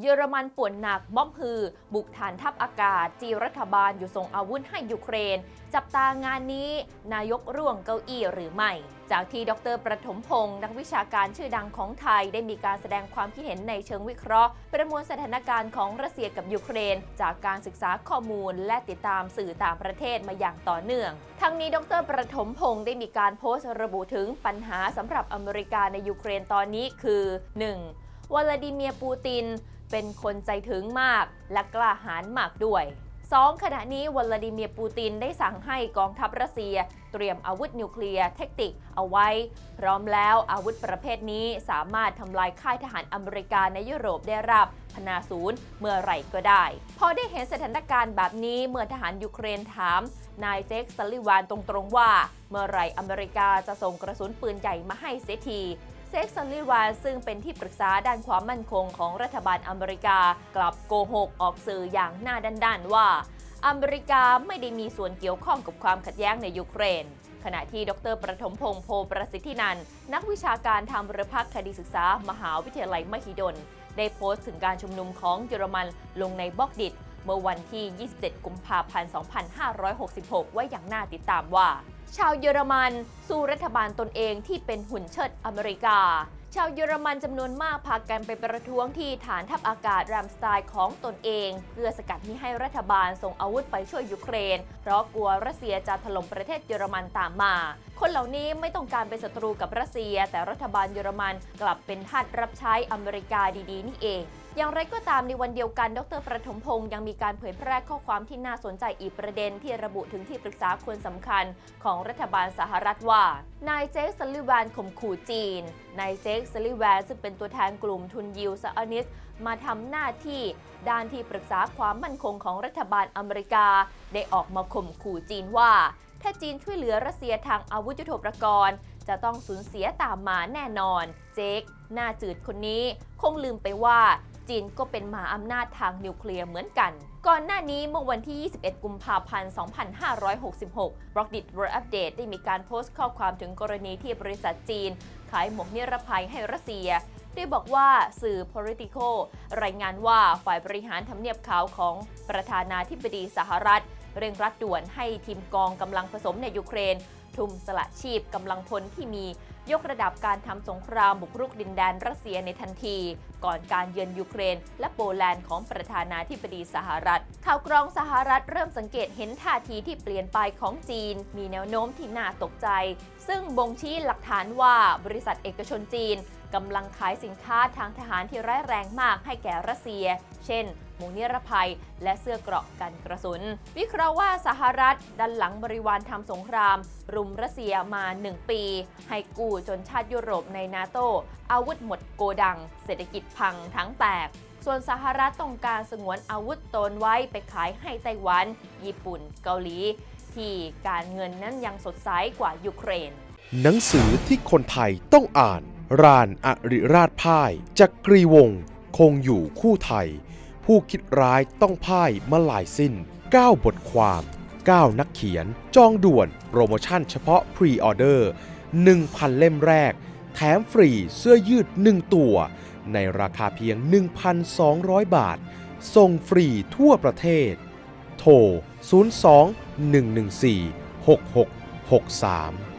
เยอรมันป่วนหนักม็อบฮือ บุกฐานทัพอากาศ จีรัฐบาลอยู่ส่งอาวุธให้ยูเครน จับตางานนี้ นายกร่วงเก้าอี้หรือไม่ จากที่ดรประถมพงศ์นักวิชาการชื่อดังของไทยได้มีการแสดงความคิดเห็นในเชิงวิเคราะห์ ประมวลสถานการณ์ของรัสเซียกับยูเครน จากการศึกษาข้อมูล และติดตามสื่อต่างประเทศมาอย่างต่อเนื่อง ทั้งนี้ดรประถมพงศ์ได้มีการโพสต์ระบุถึงปัญหาสำหรับอเมริกาในยูเครนตอนนี้คือ 1. วลาดิเมียร์ปูติน เป็นคนใจถึงมากและกล้าหาญมากด้วย 2. ขณะนี้วลาดิเมียร์ปูตินได้สั่งให้กองทัพรัสเซีย เตรียมอาวุธนิวเคลียร์เทคติกเอาไว้ พร้อมแล้วอาวุธประเภทนี้สามารถทำลายค่ายทหารอเมริกาในยุโรปได้ราบพนาศูนย์เมื่อไหร่ก็ได้ พอได้เห็นสถานการณ์แบบนี้เมื่อทหารยูเครนถาม นายเจคซัลลิวานตรงๆว่า เมื่อไหร่อเมริกาจะส่งกระสุนปืนใหญ่มาให้เสียที ซ็กซันลิวานซึ่งเป็นที่ปรึกษาด้านความมั่นคงของรัฐบาลอเมริกา กลับโกหกออกสื่ออย่างหน้าด้านๆว่า อเมริกาไม่ได้มีส่วนเกี่ยวข้องกับความขัดแย้งในยูเครน ขณะที่ดรประถมพงษ์โพประสิทธินัน นักวิชาการทางบริพักษ์คดีศึกษา มหาวิทยาลัยมหิดล ได้โพสต์ถึงการชุมนุมของเยอรมันลงในบล็อกดิต เมื่อวันที่ 27 กุมภาพันธ์ 2566 ไว้อย่างน่าติดตามว่า ชาวเยอรมัน สู้รัฐบาลตนเองที่เป็นหุ่นเชิดอเมริกา ชาวเยอรมันจำนวนมากพากันไปประท้วงที่ฐานทัพอากาศรามสไตล์ของตนเอง เพื่อสกัดมิให้รัฐบาลส่งอาวุธไปช่วยยูเครน เพราะกลัวรัสเซียจะถล่มประเทศเยอรมันตามมา คนเหล่านี้ไม่ต้องการเป็นศัตรูกับรัสเซีย แต่รัฐบาลเยอรมันกลับเป็นทาสรับใช้อเมริกาดีๆ นี่เองอย่างไรก็ตามในวันเดียวกัน ดรประถมพงศ์ยังมีการเผยแพร่ข้อความที่น่าสนใจอีกประเด็นที่ระบุถึงที่ปรึกษาคนสำคัญของรัฐบาลสหรัฐว่า นายเจคซัลลิวานข่มขู่จีน นายเจคซัลลิวร์ซึ่งเป็นตัวแทนกลุ่มทุนยิวซาอนิส มาทำหน้าที่ด้านที่ปรึกษาความมั่นคงของรัฐบาลอเมริกา ได้ออกมาข่มขู่จีนว่า ถ้าจีนช่วยเหลือรัสเซียทางอาวุธยุทโธปกรณ์จะต้องสูญเสียตามมาแน่นอน เจคหน้าจืดคนนี้ คงลืมไปว่า จีนก็เป็นมหาอำนาจทางนิวเคลียร์เหมือนกัน ก่อนหน้านี้เมื่อวันที่ 21 กุมภาพันธ์ 2566 b r o k d i t World Update ได้มีการโพสต์ข้อความถึงกรณีที่บริษัทจีน ขายหมวกนิรภัยให้รัสเซียโดยบอกว่าสื่อ Politico รายงานว่าฝ่ายบริหารทำเนียบขาวของประธานาธิบดีสหรัฐ เร่งรัดด่วนให้ทีมกองกำลังผสมในยูเครน ทุ่มสละชีพกำลังพลที่มี ยกระดับการทำสงครามบุกรุกดินแดนรัสเซียในทันที ก่อนการเยือนยูเครน และโปแลนด์ของประธานาธิบดีสหรัฐ ข่าวกรองสหรัฐเริ่มสังเกตเห็นท่าทีที่เปลี่ยนไปของจีน มีแนวโน้มที่น่าตกใจ ซึ่งบ่งชี้หลักฐานว่าบริษัทเอกชนจีนกำลังขายสินค้าทางทหารที่ร้ายแรงมากให้แก่รัสเซีย เช่น หมวกนิรภัย และเสื้อเกราะกันกระสุน วิเคราะห์ว่าสหรัฐดันหลังบริวารทำสงคราม รุมรัสเซียมา 1 ปี ให้กู้จนชาติยุโรปในนาโตอาวุธหมดโกดัง เศรษฐกิจพังทั้งแตก ส่วนสหรัฐต้องการสงวนอาวุธตนไว้ไปขายให้ไต้หวัน ญี่ปุ่น เกาหลี ที่การเงินนั้นยังสดใสกว่ายูเครน หนังสือที่คนไทยต้องอ่าน รานอริราชพ่ายจักรีวงศ์คงอยู่คู่ไทย ผู้คิดร้ายต้องพ่ายมาหลายสิ้น 9 บทความ 9 นักเขียน จองด่วน โปรโมชั่นเฉพาะพรีออเดอร์ 1,000 เล่มแรก แถมฟรีเสื้อยืด 1 ตัว ในราคาเพียง 1,200 บาท ส่งฟรีทั่วประเทศ โทร 02 114 6663